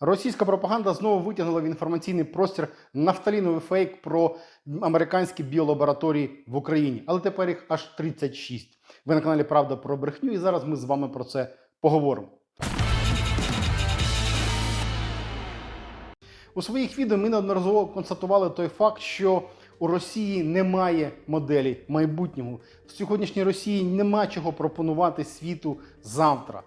Російська пропаганда знову витягнула в інформаційний простір нафталіновий фейк про американські біолабораторії в Україні, але тепер їх аж 36. Ви на каналі Правда про брехню, і зараз ми з вами про це поговоримо. У своїх відео ми неодноразово констатували той факт, що у Росії немає моделі майбутнього. В сьогоднішній Росії нема чого пропонувати світу завтра.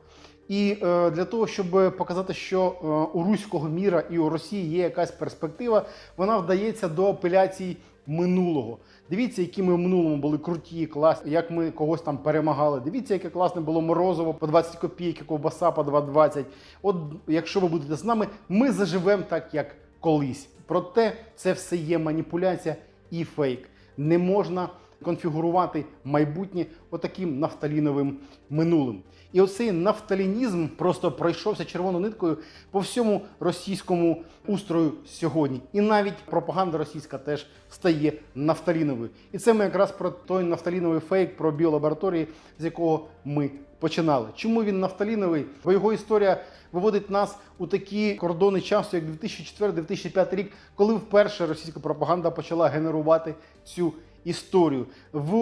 І е, для того, щоб показати, що е, у руського міра і у Росії є якась перспектива, вона вдається до апеляцій минулого. Дивіться, які ми в минулому були круті, класні, як ми когось там перемагали. Дивіться, яке класне було морозово по 20 копійок, ковбаса по 2,20. От якщо ви будете з нами, ми заживемо так, як колись. Проте це все є маніпуляція і фейк. Не можна конфігурувати майбутнє отаким нафталіновим минулим. І оцей нафталінізм просто пройшовся червоною ниткою по всьому російському устрою сьогодні. І навіть пропаганда російська теж стає нафталіновою. І це ми якраз про той нафталіновий фейк про біолабораторії, з якого ми починали. Чому він нафталіновий? Бо його історія виводить нас у такі кордони часу, як 2004-2005 рік, коли вперше російська пропаганда почала генерувати цю історію. В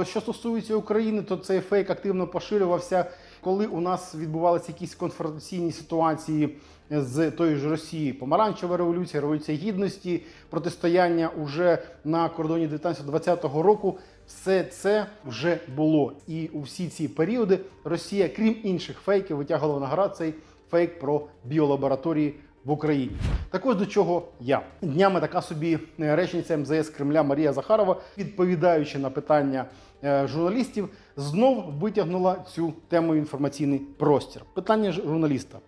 е, що стосується України, то цей фейк активно поширювався, коли у нас відбувалися якісь конфронтаційні ситуації з тої ж Росії. Помаранчева революція, революція гідності, протистояння уже на кордоні 1920 року. Все це вже було. І у всі ці періоди Росія, крім інших фейків, витягувала на гра цей фейк про біолабораторії в Україні. Так ось до чого я. Днями така собі е, речниця МЗС Кремля Марія Захарова, відповідаючи на питання журналістів, знов витягнула цю тему в інформаційний простір. Питання журналіста: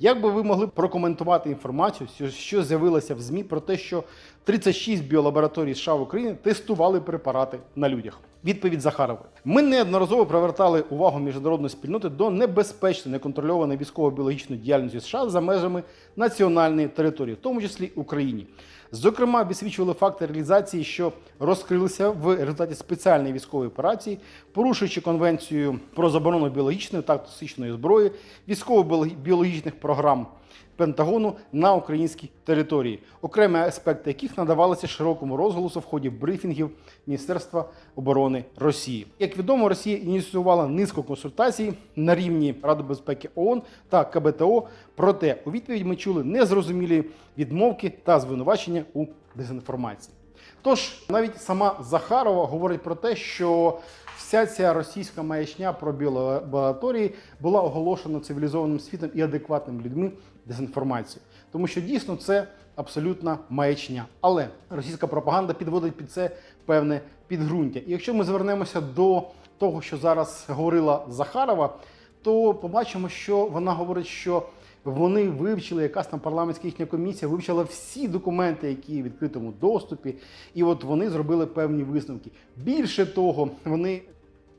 як би ви могли прокоментувати інформацію, що- з'явилося в ЗМІ про те, що 36 біолабораторій США в Україні тестували препарати на людях? Відповідь Захарової. Ми неодноразово привертали увагу міжнародної спільноти до небезпечної неконтрольованої військово-біологічної діяльності США за межами національної території, в тому числі Україні. Зокрема, висвічували факти реалізації, що розкрилися в результаті спеціальної військової операції, порушуючи конвенцію про заборону біологічної та токсичної зброї, військово-біологічних програм Пентагону на українській території, окремі аспекти яких надавалися широкому розголосу в ході брифінгів Міністерства оборони Росії. Як відомо, Росія ініціювала низку консультацій на рівні Ради безпеки ООН та КБТО. Проте у відповідь ми чули незрозумілі відмовки та звинувачення у дезінформації. Тож навіть сама Захарова говорить про те, що вся ця російська маячня про біолабораторії була оголошена цивілізованим світом і адекватними людьми дезінформацією. Тому що дійсно це абсолютна маячня. Але російська пропаганда підводить під це певне підґрунтя. І якщо ми звернемося до того, що зараз говорила Захарова, то побачимо, що вона говорить, що вони вивчили, якась там парламентська їхня комісія вивчила всі документи, які в відкритому доступі, і от вони зробили певні висновки. Більше того, вони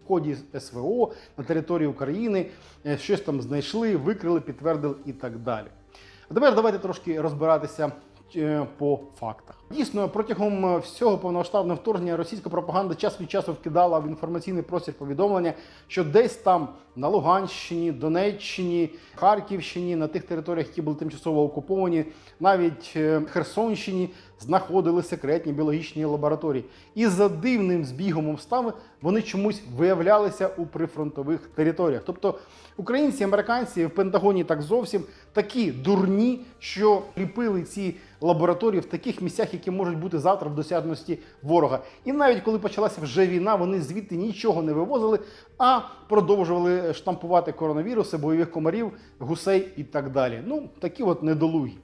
ході СВО на території України е, щось там знайшли, викрили, підтвердили і так далі. А тепер давайте трошки розбиратися по фактах. Дійсно, протягом е, всього повномасштабного вторгнення російська пропаганда час від часу вкидала в інформаційний простір повідомлення, що десь там на Луганщині, Донеччині, Харківщині, на тих територіях, які були тимчасово окуповані, навіть е, Херсонщині знаходили секретні біологічні лабораторії. І за дивним збігом обставин вони чомусь виявлялися у прифронтових територіях. Тобто українці, американці в Пентагоні так зовсім такі дурні, що кріпили ці лабораторії в таких місцях, які можуть бути завтра в досяжності ворога. І навіть коли почалася вже війна, вони звідти нічого не вивозили, а продовжували штампувати коронавіруси, бойових комарів, гусей і так далі. Ну такі от недолугі.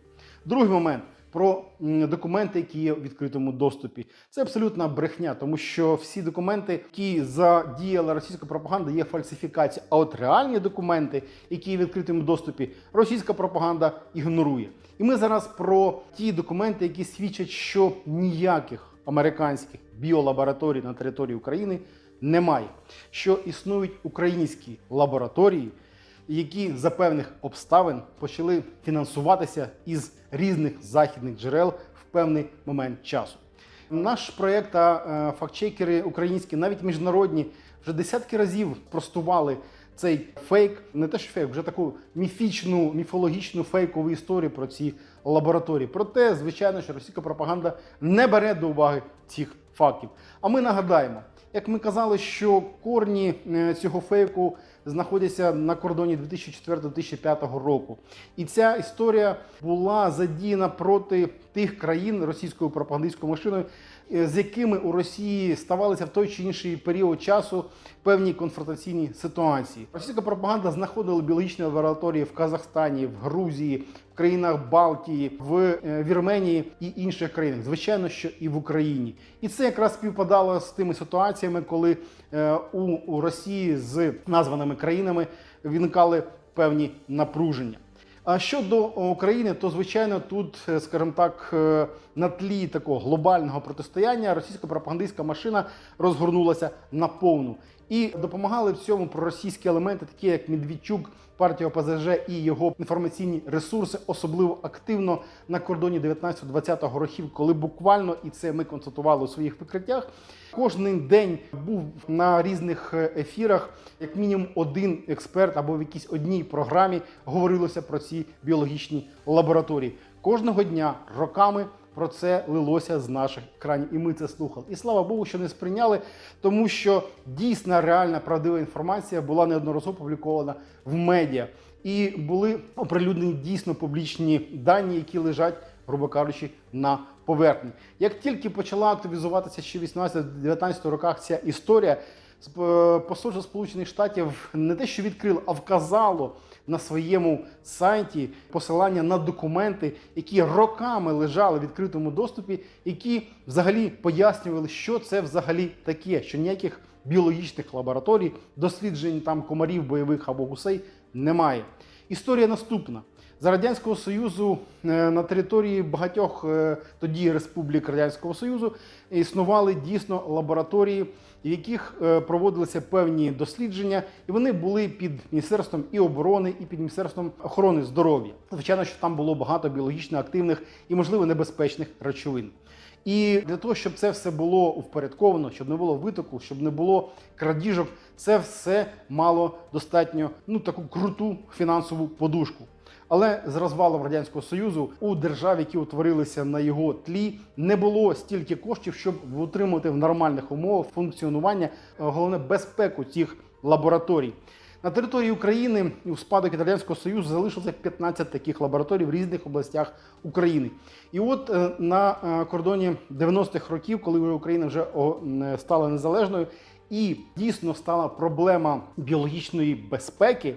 Другий момент. Про документи, які є в відкритому доступі, це абсолютна брехня, тому що всі документи, які задіяла російська пропаганда, є фальсифікація. А от реальні документи, які є в відкритому доступі, російська пропаганда ігнорує. І ми зараз про ті документи, які свідчать, що ніяких американських біолабораторій на території України немає, що існують українські лабораторії, які за певних обставин почали фінансуватися із різних західних джерел в певний момент часу. Наш проєкт та е, фактчекери українські, навіть міжнародні, вже десятки разів простували цей фейк, не те, що фейк, вже таку міфічну, міфологічну фейкову історію про ці лабораторії. Проте, звичайно, що російська пропаганда не бере до уваги цих фактів. А ми нагадаємо, як ми казали, що корні е, цього фейку знаходяться на кордоні 2004-2005 року. І ця історія була задіяна проти тих країн російською пропагандистською машиною, з якими у Росії ставалися в той чи інший період часу певні конфронтаційні ситуації. Російська пропаганда знаходила біологічні лабораторії в Казахстані, в Грузії, в країнах Балтії, в е, Вірменії і інших країнах. Звичайно, що і в Україні. І це якраз співпадало з тими ситуаціями, коли е, у Росії з названими країнами виникали певні напруження. А щодо України, то звичайно тут, е, скажімо так, е, на тлі такого глобального протистояння російська пропагандистська машина розгорнулася наповну. І допомагали в цьому проросійські елементи, такі як Медведчук, партія ОПЗЖ і його інформаційні ресурси, особливо активно на кордоні 19-20 років, коли буквально і це ми констатували у своїх викриттях. Кожен день був на різних ефірах, як мінімум, один експерт або в якійсь одній програмі говорилося про ці біологічні лабораторії. Кожного дня роками про це лилося з наших екранів, і ми це слухали. І слава Богу, що не сприйняли, тому що дійсна реальна правдива інформація була неодноразово публікована в медіа. І були оприлюднені дійсно публічні дані, які лежать, грубо кажучи, на поверхні. Як тільки почала активізуватися ще в 18-19 роках ця історія, посольство Сполучених Штатів не те, що відкрило, а вказало на своєму сайті посилання на документи, які роками лежали в відкритому доступі, які взагалі пояснювали, що це взагалі таке, що ніяких біологічних лабораторій, досліджень там комарів, бойових або гусей немає. Історія наступна. За радянського союзу е, на території багатьох е, тоді республік радянського союзу існували дійсно лабораторії, в яких е, проводилися певні дослідження, і вони були під міністерством і оборони, і під міністерством охорони здоров'я. Звичайно, що там було багато біологічно активних і, можливо, небезпечних речовин. І для того, щоб це все було упорядковано, щоб не було витоку, щоб не було крадіжок, це все мало достатньо ну таку круту фінансову подушку. Але з розвалом радянського союзу у держав, які утворилися на його тлі, не було стільки коштів, щоб утримувати в нормальних умовах функціонування, е, головне безпеку цих лабораторій. На території України у спадок радянського союзу залишилося 15 таких лабораторій в різних областях України. І от е, на е, кордоні 90-х років, коли Україна вже стала незалежною, і дійсно стала проблема біологічної безпеки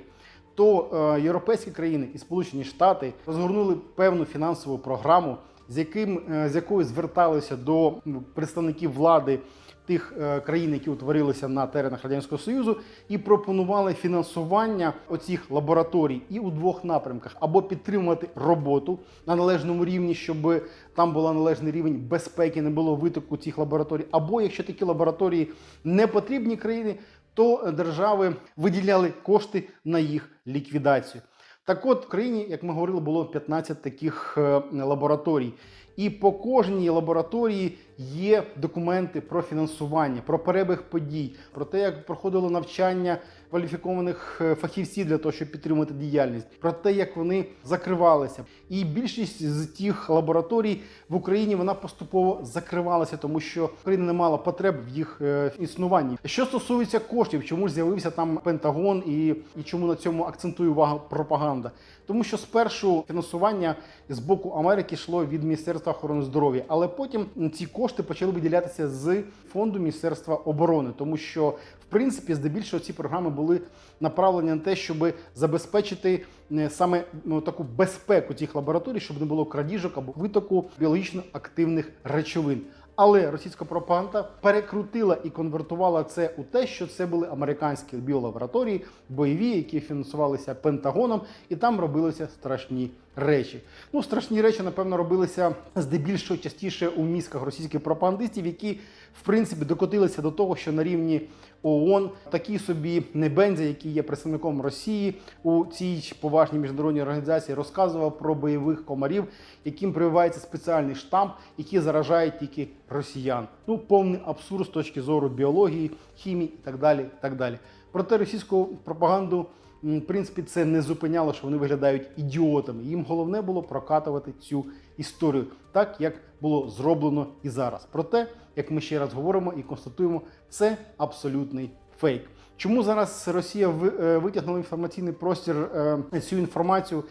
то е, європейські країни і Сполучені Штати розгорнули певну фінансову програму, з яким е, з якою зверталися до представників влади тих е, країн, які утворилися на теренах радянського союзу, і пропонували фінансування оцих лабораторій і у двох напрямках: або підтримувати роботу на належному рівні, щоб там була належний рівень безпеки, не було витоку цих лабораторій, або якщо такі лабораторії не потрібні країни, то держави виділяли кошти на їх ліквідацію. Так от в країні, як ми говорили, було 15 таких е, лабораторій. І по кожній лабораторії є документи про фінансування, про перебіг подій, про те, як проходило навчання кваліфікованих е, фахівців для того, щоб підтримати діяльність, про те, як вони закривалися. І більшість з тих лабораторій в Україні вона поступово закривалася, тому що Україна не мала потреб в їх е, існуванні. Що стосується коштів, чому з'явився там Пентагон і, і чому на цьому акцентує увагу пропаганда? Тому що спершу фінансування з боку Америки йшло від Міністерства охорони здоров'я, але потім ці кошти почали виділятися з фонду Міністерства оборони, тому що в принципі здебільшого ці програми були направлені на те, щоб забезпечити е, саме ну, таку безпеку цих лабораторій, щоб не було крадіжок або витоку біологічно активних речовин. Але російська пропаганда перекрутила і конвертувала це у те, що це були американські біолабораторії, бойові, які фінансувалися Пентагоном, і там робилися страшні речі. Ну, страшні речі, напевно, робилися здебільшого частіше у мізках російських пропагандистів, які в принципі докотилися до того, що на рівні ООН такий собі Небензя, який є представником Росії у цій поважній міжнародній організації, розказував про бойових комарів, яким прививається спеціальний штамп, який заражає тільки росіян. Ну, повний абсурд з точки зору біології, хімії і так далі. так далі. Проте російську пропаганду, в принципі, це не зупиняло, що вони виглядають ідіотами. Їм головне було прокатувати цю історію, так як було зроблено і зараз. Проте, як ми ще раз говоримо і констатуємо, це абсолютний фейк. Чому зараз Росія е, витягнула інформаційний простір е, цю інформацію?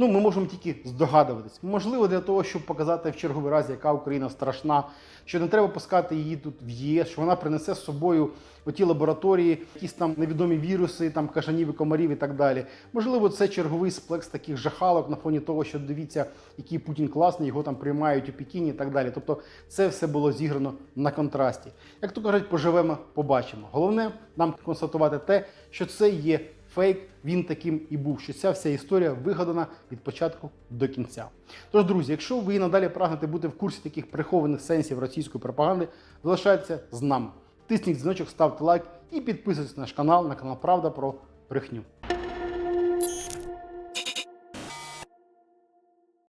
Ну, ми можемо тільки здогадуватись. Можливо, для того, щоб показати в черговий раз, яка Україна страшна, що не треба пускати її тут в ЄС, що вона принесе з собою у ті лабораторії, якісь там невідомі віруси, там кажанів і комарів і так далі. Можливо, це черговий сплекс таких жахалок на фоні того, що дивіться, який Путін класний, його там приймають у Пекіні і так далі. Тобто, це все було зіграно на контрасті. Як то кажуть, поживемо, побачимо. Головне нам констатувати те, що це є фейк, він таким і був, що ця вся історія вигадана від початку до кінця. Тож, друзі, якщо ви надалі прагнете бути в курсі таких прихованих сенсів російської пропаганди, залишайтеся з нами. Тисніть дзвіночок, ставте лайк і підписуйтесь на наш канал, на канал Правда про брехню.